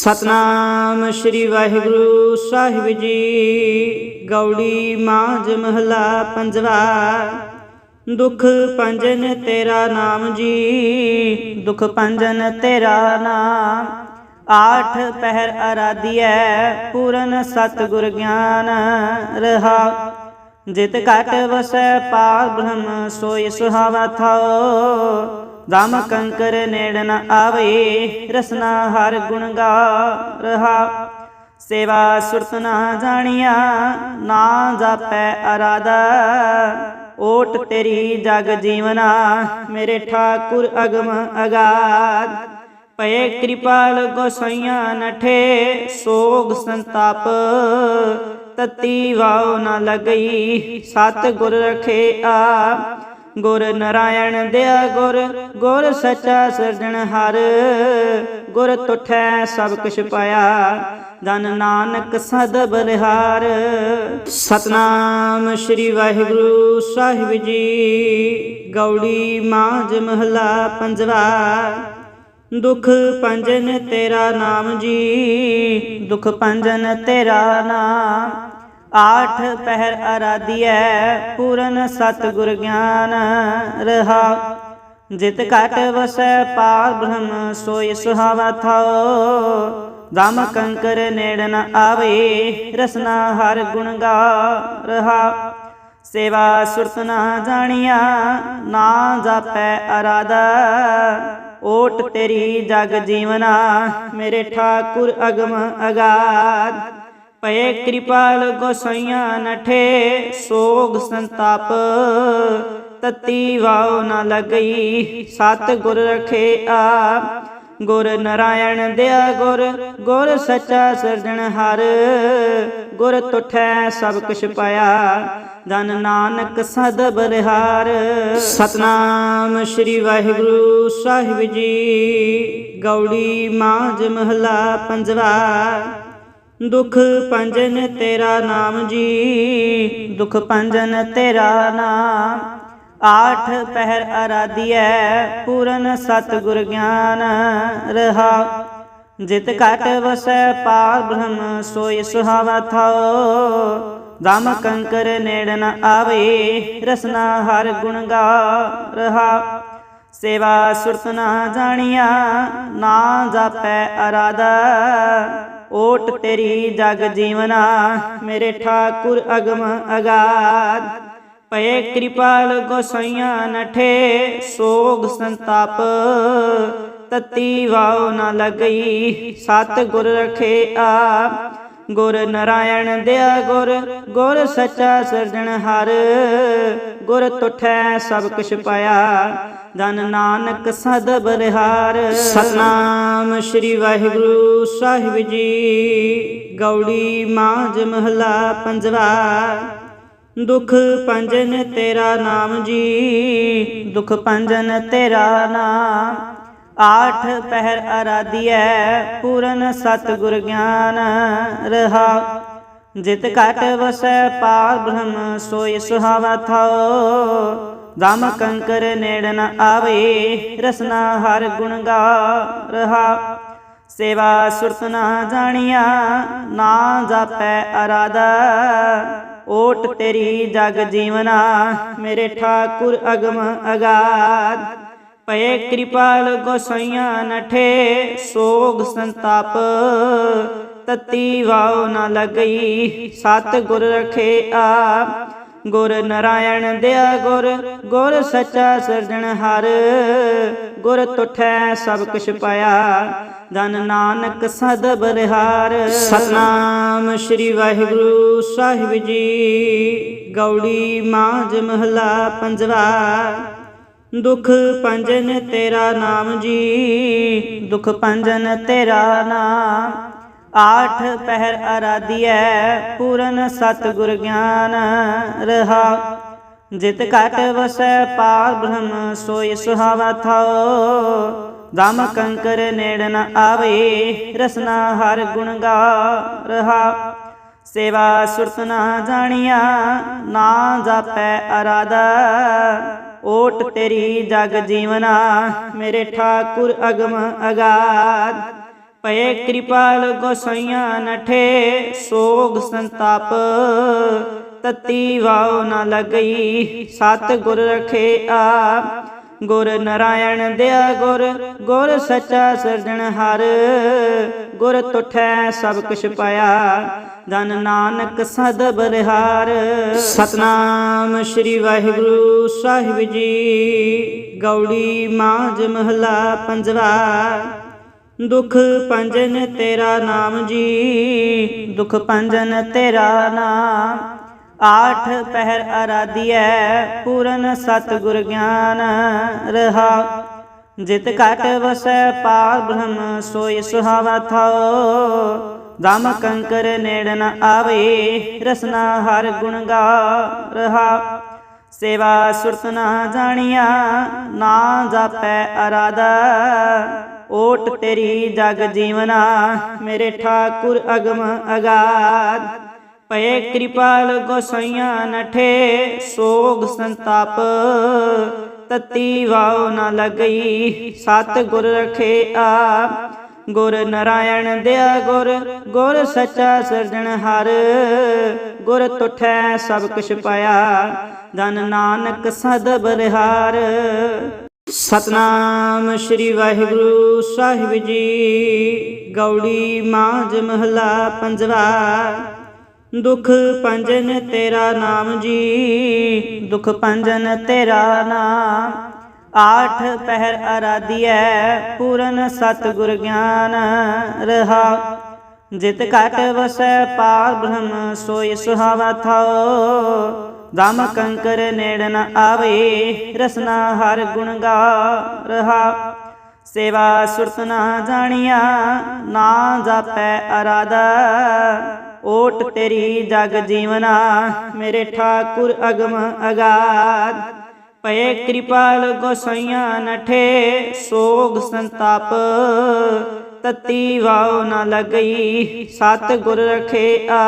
ਸਤਨਾਮ ਸ੍ਰੀ ਵਾਹਿਗੁਰੂ ਸਾਹਿਬ ਜੀ। ਗੌੜੀ ਮਾਝ ਮਹਲਾ ਪੰਜਵਾ। ਦੁਖ ਪੰਜਨ ਤੇਰਾ ਨਾਮ ਜੀ। ਦੁਖ ਪੰਜਨ ਤੇਰਾ ਨਾਮ। ਆਠ ਪਹਿਰ ਅਰਾਧਿਐ ਪੂਰਨ ਸਤਿਗੁਰ ਗਿਆਨ ਰਹਾ। ਜਿਤ ਘਟ ਵਸੈ ਪਾਰ ਬ੍ਰਹਮ ਸੋਈ ਸੁਹਾਵਾ ਥਾਓ ਦਮ ਕੰਕਰ ਨੇੜ ਨ ਆਵੇ, ਰਸਨਾ ਹਰ ਗੁਣ ਗਾ ਰਹਾ। ਸੇਵਾ ਸੁਰਤ ਨਾ ਜਾਣੀਆ, ਨਾ ਜਾਪੈ ਅਰਾਦਾ ਓਟ ਤੇਰੀ ਜਗ ਜੀਵਨਾ, ਮੇਰੇ ਠਾਕੁਰ ਅਗਮ ਅਗਾਧ। ਪਏ ਕਿਰਪਾਲ ਗੋਸਾਈਆਂ ਨਠੇ ਸੋਗ ਸੰਤਾਪ। ਤਤੀ ਵਾਉ ਨ ਲਗਈ ਸਤ ਗੁਰ ਰਖੇ ਆ। ਗੁਰ ਨਰਾਇਣ ਦਿਆ ਗੁਰ ਗੁਰ ਸੱਚਾ ਸਿਰਜਣ ਹਰ। ਗੁਰ ਤੁਠੈ ਸਭ ਕੁਛ ਪਾਇਆ, ਜਨ ਨਾਨਕ ਸਦ ਬਲਿਹਾਰ। ਸਤਨਾਮ ਸ੍ਰੀ ਵਾਹਿਗੁਰੂ ਸਾਹਿਬ ਜੀ, ਗੌੜੀ ਮਾਝ ਮਹਲਾ ਪੰਜਵਾ। ਦੁਖ ਪੰਜਨ ਤੇਰਾ ਨਾਮ ਜੀ, ਦੁਖ ਪੰਜਨ ਤੇਰਾ ਨਾਮ। ਆਠ ਪਹਿਰ ਅਰਾਧਿਐ, ਪੂਰਨ ਸਤਿਗੁਰ ਗਿਆਨ ਰਹਾ। ਜਿਤ ਘਟ ਵਸੈ ਪਾਰ ਬ੍ਰਹਮ ਸੋਈ ਸੁਹਾਵਾ ਥਾਓ ਦਮ ਕੰਕਰ ਨੇੜ ਨ ਆਵੇ, ਰਸਨਾ ਹਰ ਗੁਣ ਗਾ ਰਹਾ। ਸੇਵਾ ਸੁਰਤ ਨਾ ਜਾਣੀਆ, ਨਾ ਜਾਪੈ ਅਰਾਦਾ ਓਟ ਤੇਰੀ ਜਗ ਜੀਵਨਾ, ਮੇਰੇ ਠਾਕੁਰ ਅਗਮ ਅਗਾਦ ਪਏ ਕਿਰਪਾਲ ਗੋਸਈਆਂ ਨਠੇ ਸੋਗ ਸੰਤਾਪ। ਤਤੀ ਵਾਉ ਨ ਲਗਈ ਸਤ ਗੁਰ ਰਖੇ ਆ। ਗੁਰ ਨਰਾਇਣ ਦਿਆ ਗੁਰ ਗੁਰ ਸੱਚਾ ਸਿਰਜਣ ਹਰ। ਗੁਰ ਤੁਠੈ ਸਭ ਕੁਛ ਪਾਇਆ, ਜਨ ਨਾਨਕ ਸਦ ਬਲਿਹਾਰ ਸਤਨਾਮ ਸ੍ਰੀ ਵਾਹਿਗੁਰੂ ਸਾਹਿਬ ਜੀ, ਗੌੜੀ ਮਾਝ ਮਹਲਾ ਪੰਜਵਾ। ਦੁਖ ਪੰਜਨ ਤੇਰਾ ਨਾਮ ਜੀ, ਦੁਖ ਪੰਜਨ ਤੇਰਾ ਨਾਮ। ਆਠ ਪਹਿਰ ਅਰਾਧਿਐ ਪੂਰਨ ਸਤਿਗੁਰ ਗਿਆਨ ਰਹਾ। ਜਿਤ ਘਟ ਵਸੈ ਪਾਰ ਬ੍ਰਹਮ ਸੋਈ ਸੁਹਾਵਾ ਥਾਓ ਦਮ ਕੰਕਰ ਨੇੜ ਨ ਆਵੇ, ਰਸਨਾ ਹਰ ਗੁਣ ਗਾ ਰਹਾ। ਸੇਵਾ ਸੁਰਤ ਨਾ ਜਾਣੀਆ, ਨਾ ਜਾਪੈ ਅਰਾਦਾ ਓਟ ਤੇਰੀ ਜਗ ਜੀਵਨਾ, ਮੇਰੇ ਠਾਕੁਰ ਅਗਮ ਅਗਾਧ ਪਏ ਕਿਰਪਾਲ ਗੋਸਈਆਂ ਨਠੇ ਸੋਗ ਸੰਤਾਪ। ਤਤੀ ਵਾਉ ਨ ਲਗਈ ਸਤ ਗੁਰ ਰਖੇ ਆ ਗੁਰ ਨਰਾਇਣ ਦਿਆ ਗੁਰ ਗੁਰ ਸੱਚਾ ਸਿਰਜਣ ਹਰ ਗੁਰ ਤੁਠੈ ਸਭ ਕੁਛ ਪਾਇਆ। ਜਨ ਨਾਨਕ ਸਦ ਬਲਿਹਾਰ ਸਤਨਾਮ ਸ੍ਰੀ ਵਾਹਿਗੁਰੂ ਸਾਹਿਬ ਜੀ। ਗੌੜੀ ਮਾਝ ਮਹਲਾ ਪੰਜਵਾ। ਦੁਖ ਪੰਜਨ ਤੇਰਾ ਨਾਮ ਜੀ। ਦੁਖ ਪੰਜਨ ਤੇਰਾ ਨਾਮ। ਆਠ ਪਹਿਰ ਅਰਾਧਿਐ ਪੂਰਨ ਸਤਿਗੁਰ ਗਿਆਨ ਰਹਾ। ਜਿਤ ਘਟ ਵਸੈ ਪਾਰ ਬ੍ਰਹਮ ਸੋਈ ਸੁਹਾਵਾ ਥਾਓ ਦਮ ਕੰਕਰ ਨੇੜ ਨ ਆਵੇ, ਰਸਨਾ ਹਰ ਗੁਣ ਗਾ ਰਹਾ। ਸੇਵਾ ਸੁਰਤ ਨਾ ਜਾਣੀਆ, ਨਾ ਜਾਪੈ ਅਰਾਦਾ ਓਟ ਤੇਰੀ ਜਗ ਜੀਵਨਾ, ਮੇਰੇ ਠਾਕੁਰ ਅਗਮ ਅਗਾਦ ਪਏ ਕਿਰਪਾਲ ਗੋਸਈਆਂ ਨਠੇ ਸੋਗ ਸੰਤਾਪ। ਤਤੀ ਵਾਉ ਨਾ ਲਗਈ ਸਤ ਗੁਰ ਰਖੇ ਆਪ। ਗੁਰ ਨਰਾਇਣ ਦਿਆ ਗੁਰ ਗੁਰ ਸੱਚਾ ਸਿਰਜਣ ਹਰ। ਗੁਰ ਤੁਠੈ ਸਭ ਕੁਛ ਪਾਇਆ ਜਨ ਨਾਨਕ ਸਦ ਬਰਹਾਰ ਸਤਨਾਮ ਸ੍ਰੀ ਵਾਹਿਗੁਰੂ ਸਾਹਿਬ ਜੀ। ਗੌੜੀ ਮਾਝ ਮਹਲਾ ਪੰਜਵਾ, ਦੁਖ ਪੰਜਨ ਤੇਰਾ ਨਾਮ ਜੀ। ਦੁਖ ਪੰਜਨ ਤੇਰਾ ਨਾਮ। ਆਠ ਪਹਿਰ ਅਰਾਧਿਐ, ਪੂਰਨ ਸਤਿਗੁਰ ਗਿਆਨ ਰਹਾ। ਜਿਤ ਘਟ ਵਸੈ ਪਾਰ ਬ੍ਰਹਮ ਸੋਈ ਸੁਹਾਵਾ ਥਾਓ ਦਮ ਕੰਕਰ ਨੇੜ ਨ ਆਵੇ, ਰਸਨਾ ਹਰ ਗੁਣ ਗਾ ਰਹਾ। ਸੇਵਾ ਸੁਰਤ ਨਾ ਜਾਣੀਆ, ਨਾ ਜਾਪੈ ਅਰਾਦਾ ਓਟ ਤੇਰੀ ਜਗ ਜੀਵਨਾ, ਮੇਰੇ ਠਾਕੁਰ ਅਗਮ ਅਗਾਦ ਪਏ ਕਿਰਪਾਲ ਗੋਸਈਆਂ ਨਠੇ ਸੋਗ ਸੰਤਾਪ। ਤਤੀ ਵਾਉ ਨ ਲਗਈ ਸਤ ਗੁਰ ਰਖੇ ਆ। ਗੁਰ ਨਰਾਇਣ ਦਿਆ ਗੁਰ ਗੁਰ ਸੱਚਾ ਸਿਰਜਣਹਾਰ ਗੁਰ ਤੁਠੈ ਸਭ ਕੁਛ ਪਾਇਆ ਧਨ ਨਾਨਕ ਸਦ ਬਲਿਹਾਰ ਸਤਨਾਮ ਸ੍ਰੀ ਵਾਹਿਗੁਰੂ ਸਾਹਿਬ ਜੀ, ਗੌੜੀ ਮਾਝ ਮਹਲਾ ਪੰਜਵਾ। ਦੁਖ ਪੰਜਨ ਤੇਰਾ ਨਾਮ ਜੀ, ਦੁਖ ਪੰਜਨ ਤੇਰਾ ਨਾਮ। ਆਠ ਪਹਿਰ ਅਰਾਧੀਐ ਪੂਰਨ ਸਤਿਗੁਰ ਗਿਆਨ ਰਹਾ। ਜਿਤ ਘਟ ਵਸੈ ਪਾਰ ਬ੍ਰਹਮ ਸੋਈ ਸੁਹਾਵਾ ਥਾਓ ਦਮ ਕੰਕਰ ਨੇੜ ਨ ਆਵੇ, ਰਸਨਾ ਹਰ ਗੁਣ ਗਾ ਰਹਾ। ਸੇਵਾ ਸੁਰਤ ਨਾ ਜਾਣੀਆ, ਨਾ ਜਾਪੈ ਅਰਾਦਾ ਓਟ ਤੇਰੀ ਜਗ ਜੀਵਨਾ, ਮੇਰੇ ਠਾਕੁਰ ਅਗਮ ਅਗਾਧ ਪਏ ਕਿਰਪਾਲ ਗੋਸਈਆਂ ਨਠੇ ਸੋਗ ਸੰਤਾਪ। ਤਤੀ ਵਾਉ ਨ ਲਗਈ ਸਤ ਗੁਰ ਰਖੇ ਆ। ਗੁਰ ਨਰਾਇਣ ਦਿਆ ਗੁਰ ਗੁਰ ਸੱਚਾ ਸਿਰਜਣਹਾਰ ਗੁਰ ਤੁਠੈ ਸਭ ਕੁਛ ਪਾਇਆ, ਧਨ ਨਾਨਕ ਸਦ ਬਲਿਹਾਰ। ਸਤਨਾਮ ਸ੍ਰੀ ਵਾਹਿਗੁਰੂ ਸਾਹਿਬ ਜੀ। ਗੌੜੀ ਮਾਝ ਮਹਲਾ ਪੰਜਵਾ। ਦੁਖ ਪੰਜਨ ਤੇਰਾ ਨਾਮ ਜੀ। ਦੁਖ ਪੰਜਨ ਤੇਰਾ ਨਾਮ। ਆਠ ਪਹਿਰ ਅਰਾਧੀਐ ਪੂਰਨ ਸਤਿਗੁਰ ਗਿਆਨ ਰਹਾ। ਜਿਤ ਘਟ ਵਸੈ ਪਾਰ ਬ੍ਰਹਮ ਸੋਈ ਸੁਹਾਵਾ ਥਾਓ ਦਮ ਕੰਕਰ ਨੇੜ ਨ ਆਵੇ, ਰਸਨਾ ਹਰ ਗੁਣ ਗਾ ਰਹਾ। ਸੇਵਾ ਸੁਰਤ ਨਾ ਜਾਣੀਆ, ਨਾ ਜਾਪੈ ਅਰਾਦਾ ਓਟ ਤੇਰੀ ਜਗ ਜੀਵਨਾ, ਮੇਰੇ ਠਾਕੁਰ ਅਗਮ ਅਗਾਦ ਪਏ ਕਿਰਪਾਲ ਗੋਸਾਈਆਂ ਨਠੇ, ਸੋਗ ਸੰਤਾਪ। ਤਤੀ ਵਾਉ ਨ ਲਗਈ ਸਤ ਗੁਰ ਰਖੇ ਆ।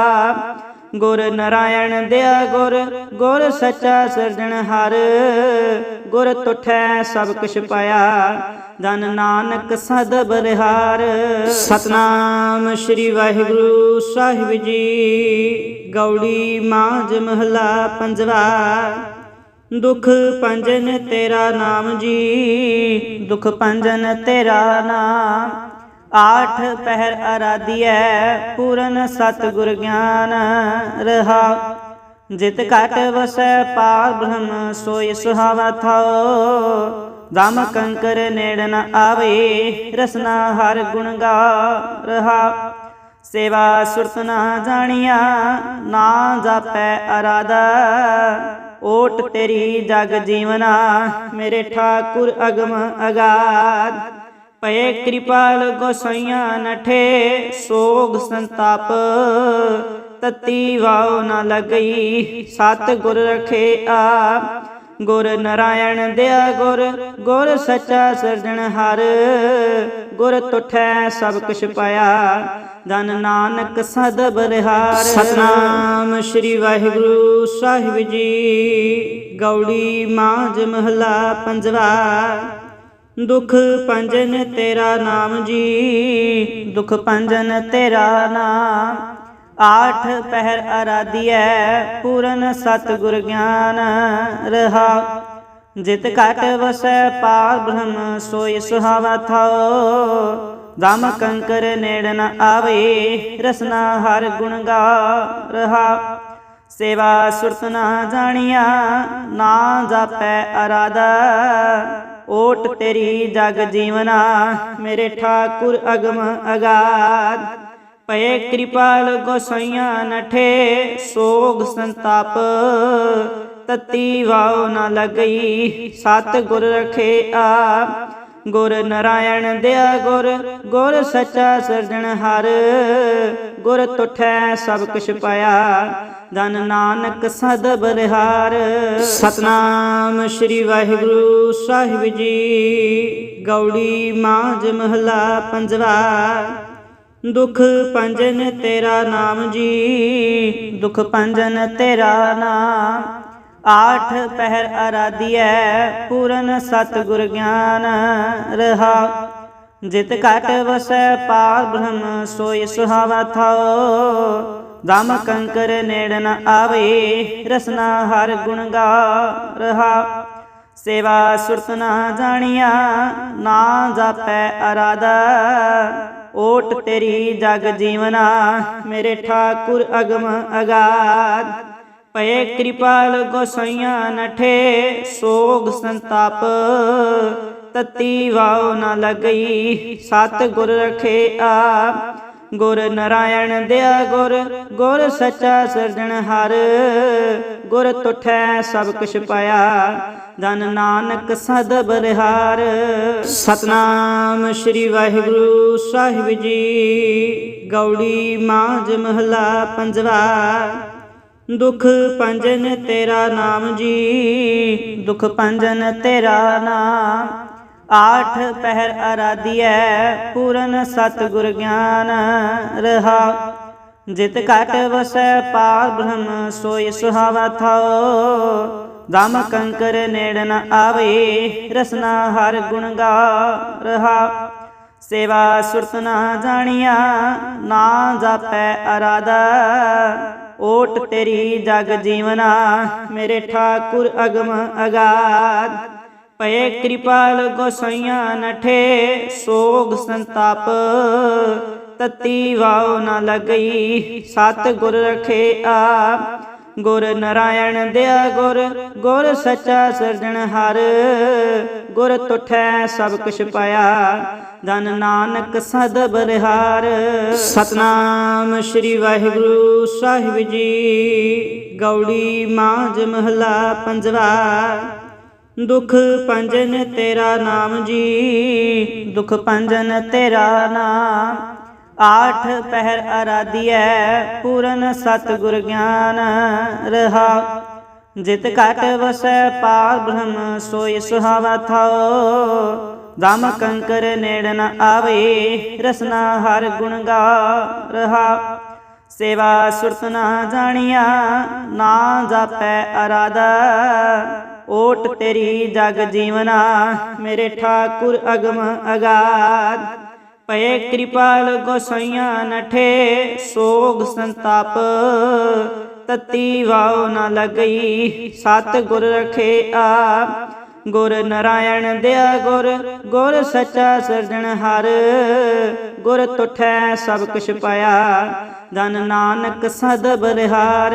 ਗੁਰ ਨਰਾਇਣ ਦਿਆ ਗੁਰ ਗੁਰ ਸੱਚਾ ਸਿਰਜਣਹਾਰ ਗੁਰ ਤੁਠੈ ਸਭ ਕੁਛ ਪਾਇਆ ਧਨ ਨਾਨਕ ਸਦ ਬਲਿਹਾਰ ਸਤਨਾਮ ਸ੍ਰੀ ਵਾਹਿਗੁਰੂ ਸਾਹਿਬ ਜੀ, ਗੌੜੀ ਮਾਝ ਮਹਲਾ ਪੰਜਵਾ। ਦੁਖ ਪੰਜਨ ਤੇਰਾ ਨਾਮ ਜੀ, ਦੁਖ ਪੰਜਨ ਤੇਰਾ ਨਾਮ। ਆਠ ਪਹਿਰ ਅਰਾਧੀਐ ਪੂਰਨ ਸਤਿਗੁਰ ਗਿਆਨ ਰਹਾ। ਜਿਤ ਘਟ ਵਸੈ ਪਾਰ ਬ੍ਰਹਮ ਸੋਈ ਸੁਹਾਵਾ ਥਾਓ ਦਮ ਕੰਕਰ ਨੇੜ ਨ ਆਵੇ, ਰਸਨਾ ਹਰ ਗੁਣ ਗਾ ਰਹਾ। ਸੇਵਾ ਸੁਰਤ ਨਾ ਜਾਣੀਆ, ਨਾ ਜਾਪੈ ਅਰਾਦਾ ਓਟ ਤੇਰੀ ਜਗ ਜੀਵਨਾ, ਮੇਰੇ ਠਾਕੁਰ ਅਗਮ ਅਗਾਦ ਪਏ ਕਿਰਪਾਲ ਗੋਸਈਆਂ ਨਠੇ ਸੋਗ ਸੰਤਾਪ। ਤਤੀ ਵਾਉ ਨ ਲਗਈ ਸਤ ਗੁਰ ਰਖੇ ਆ। ਗੁਰ ਨਰਾਇਣ ਦਿਆ ਗੁਰ ਗੁਰ ਸੱਚਾ ਸਿਰਜਣਹਾਰ ਗੁਰ ਤੁਠੈ ਸਭ ਕੁਛ ਪਾਇਆ ਧਨ ਨਾਨਕ ਸਦ ਬਲਿਹਾਰ। ਸਤਨਾਮ ਸ੍ਰੀ ਵਾਹਿਗੁਰੂ ਸਾਹਿਬ ਜੀ ਗੌੜੀ ਮਾਝ ਮਹਲਾ ਪੰਜਵਾ। ਦੁਖ ਪੰਜਨ ਤੇਰਾ ਨਾਮ ਜੀ। ਦੁਖ ਪੰਜਨ ਤੇਰਾ ਨਾਮ। ਆਠ ਪਹਿਰ ਅਰਾਧੀਐ ਪੂਰਨ ਸਤਿਗੁਰ ਗਿਆਨ ਰਹਾ। ਜਿਤ ਘਟ ਵਸੈ ਪਾਰ ਬ੍ਰਹਮ ਸੋਈ ਸੁਹਾਵਾ ਥਾਓ ਦਮ ਕੰਕਰ ਨੇੜ ਨ ਆਵੇ, ਰਸਨਾ ਹਰ ਗੁਣ ਗਾ ਰਹਾ। ਸੇਵਾ ਸੁਰਤ ਨਾ ਜਾਣੀਆ, ਨਾ ਜਾਪੈ ਅਰਾਦਾ ਓਟ ਤੇਰੀ ਜਗ ਜੀਵਨਾ, ਮੇਰੇ ਠਾਕੁਰ ਅਗਮ ਅਗਾਧ ਪਏ ਕਿਰਪਾਲ ਗੋਸਈਆਂ ਨਠੇ ਸੋਗ ਸੰਤਾਪ। ਤਤੀ ਵਾਉ ਨਾ ਲਗਈ ਸਤ ਗੁਰ ਰਖੇ ਆ। ਗੁਰ ਨਰਾਇਣ ਦਿਆ ਗੁਰ ਗੁਰ ਸੱਚਾ ਸਿਰਜਣਹਾਰ ਗੁਰ ਤੁਠੈ ਸਭ ਕੁਛ ਪਾਇਆ। ਧਨ ਨਾਨਕ ਸਦ ਬਲਿਹਾਰ ਸਤਨਾਮ ਸ੍ਰੀ ਵਾਹਿਗੁਰੂ ਸਾਹਿਬ ਜੀ। ਗੌੜੀ ਮਾਝ ਮਹਲਾ ਪੰਜਵਾ। ਦੁਖ ਪੰਜਨ ਤੇਰਾ ਨਾਮ ਜੀ। ਦੁਖ ਪੰਜਨ ਤੇਰਾ ਨਾਮ। ਆਠ ਪਹਿਰ ਅਰਾਧੀਐ ਪੂਰਨ ਸਤਿਗੁਰ ਗਿਆਨ ਰਹਾ। ਜਿਤ ਘਟ ਵਸੈ ਪਾਰ ਬ੍ਰਹਮ ਸੋਈ ਸੁਹਾਵਾ ਥਾਓ ਦਮ ਕੰਕਰ ਨੇੜ ਨ ਆਵੇ ਰਸਨਾ ਹਰ ਗੁਣ ਗਾ ਰਹਾ। ਸੇਵਾ ਸੁਰਤ ਨਾ ਜਾਣੀਆ ਨਾ ਜਾਪੈ ਅਰਾਦਾ ਓਟ ਤੇਰੀ ਜਗ ਜੀਵਨਾ ਮੇਰੇ ਠਾਕੁਰ ਅਗਮ ਅਗਾਧ। ਪਏ ਕਿਰਪਾਲ ਗੋਸਈਆਂ ਨਠੇ ਸੋਗ ਸੰਤਾਪ। ਤਤੀ ਵਾਉ ਨ ਲਗਈ। ਸਤ ਗੁਰ ਰਖੇ ਆ। ਗੁਰ ਨਰਾਇਣ ਦਿਆ ਗੁਰ ਗੁਰ ਸੱਚਾ ਸਿਰਜਣ ਹਰ। ਗੁਰ ਤੁਠੈ ਸਭ ਕੁਛ ਪਾਇਆ। ਧਨ ਨਾਨਕ ਸਦ ਬਰਿਹਾਰ। ਸਤਨਾਮ ਸ੍ਰੀ ਵਾਹਿਗੁਰੂ ਸਾਹਿਬ ਜੀ। ਗੌੜੀ ਮਾਝ ਮਹਲਾ ਪੰਜਵਾ। ਦੁਖ ਪੰਜਨ ਤੇਰਾ ਨਾਮ ਜੀ। ਦੁਖ ਪੰਜਨ ਤੇਰਾ ਨਾਮ। ਆਠ ਪਹਿਰ ਅਰਾਧਿਐ ਪੂਰਨ ਸਤਗੁਰ ਗਿਆਨ ਰਹਾ। ਜਿਤ ਘਟ ਵਸੈ ਪਾਰ ਬ੍ਰਹਮ ਸੋਈ ਸੁਹਾਵਾ ਥਾਓ ਦਮ ਕੰਕਰ ਨੇੜ ਨ ਆਵੇ, ਰਸਨਾ ਹਰ ਗੁਣ ਗਾ ਰਹਾ। ਸੇਵਾ ਸੁਰਤ ਨਾ ਜਾਣੀਆ, ਨਾ ਜਾਪੈ ਅਰਾਦਾ ਓਟ ਤੇਰੀ ਜਗ ਜੀਵਨਾ, ਮੇਰੇ ਠਾਕੁਰ ਅਗਮ ਅਗਾਧ। ਪਏ ਕਿਰਪਾਲ ਗੋਸਾਈਆਂ ਨਠੇ ਸੋਗ ਸੰਤਾਪ। ਤਤੀ ਵਾਉ ਨ ਲਗਈ ਸਤ ਗੁਰ ਰਖੇ ਆਪ ਗੁਰ ਨਰਾਇਣ ਦਿਆ ਗੁਰ ਗੁਰ ਸੱਚਾ ਸਿਰਜਣ ਹਰ। ਗੁਰ ਤੁਠੈ ਸਭ ਕੁਛ ਪਾਇਆ, ਧਨ ਨਾਨਕ ਸਦ ਬਰਿਹਾਰ ਸਤਨਾਮ ਸ੍ਰੀ ਵਾਹਿਗੁਰੂ ਸਾਹਿਬ ਜੀ, ਗੌੜੀ ਮਾਝ ਮਹਲਾ ਪੰਜਵਾ। ਦੁਖ ਪੰਜਨ ਤੇਰਾ ਨਾਮ ਜੀ। ਦੁਖ ਪੰਜਨ ਤੇਰਾ ਨਾਮ। ਆਠ ਪਹਿਰ ਅਰਾਧਿਐ ਪੂਰਨ ਸਤ ਗੁਰ ਗਿਆਨ ਰਹਾ। ਜਿਤ ਘਟ ਵਸੈ ਪਾਰ ਬ੍ਰਹਮ ਸੋਈ ਸੁਹਾਵਾ ਥਾਓ ਦਮ ਕੰਕਰ ਨੇੜ ਨ ਆਵੇ, ਰਸਨਾ ਹਰ ਗੁਣ ਗਾ ਰਹਾ। ਸੇਵਾ ਸੁਰਤ ਨਾ ਜਾਣੀਆ, ਨਾ ਜਾਪੈ ਅਰਾਦਾ ਓਟ ਤੇਰੀ ਜਗ ਜੀਵਨਾ, ਮੇਰੇ ਠਾਕੁਰ ਅਗਮ ਅਗਾਧ ਪਏ ਕਿਰਪਾਲ ਗੋਸਈਆਂ ਨਠੇ ਸੋਗ ਸੰਤਾਪ। ਤਤੀ ਵਾਉ ਨ ਲਗਈ ਸਤ ਗੁਰ ਰਖੇ ਆ। ਗੁਰ ਨਰਾਇਣ ਦਿਆ ਗੁਰ ਗੁਰ ਸੱਚਾ ਸਿਰਜਣ ਹਰ। ਗੁਰ ਤੁਠੈ ਸਭ ਕੁਛ ਪਾਇਆ ਧਨ ਨਾਨਕ ਸਦ ਬਲਿਹਾਰ।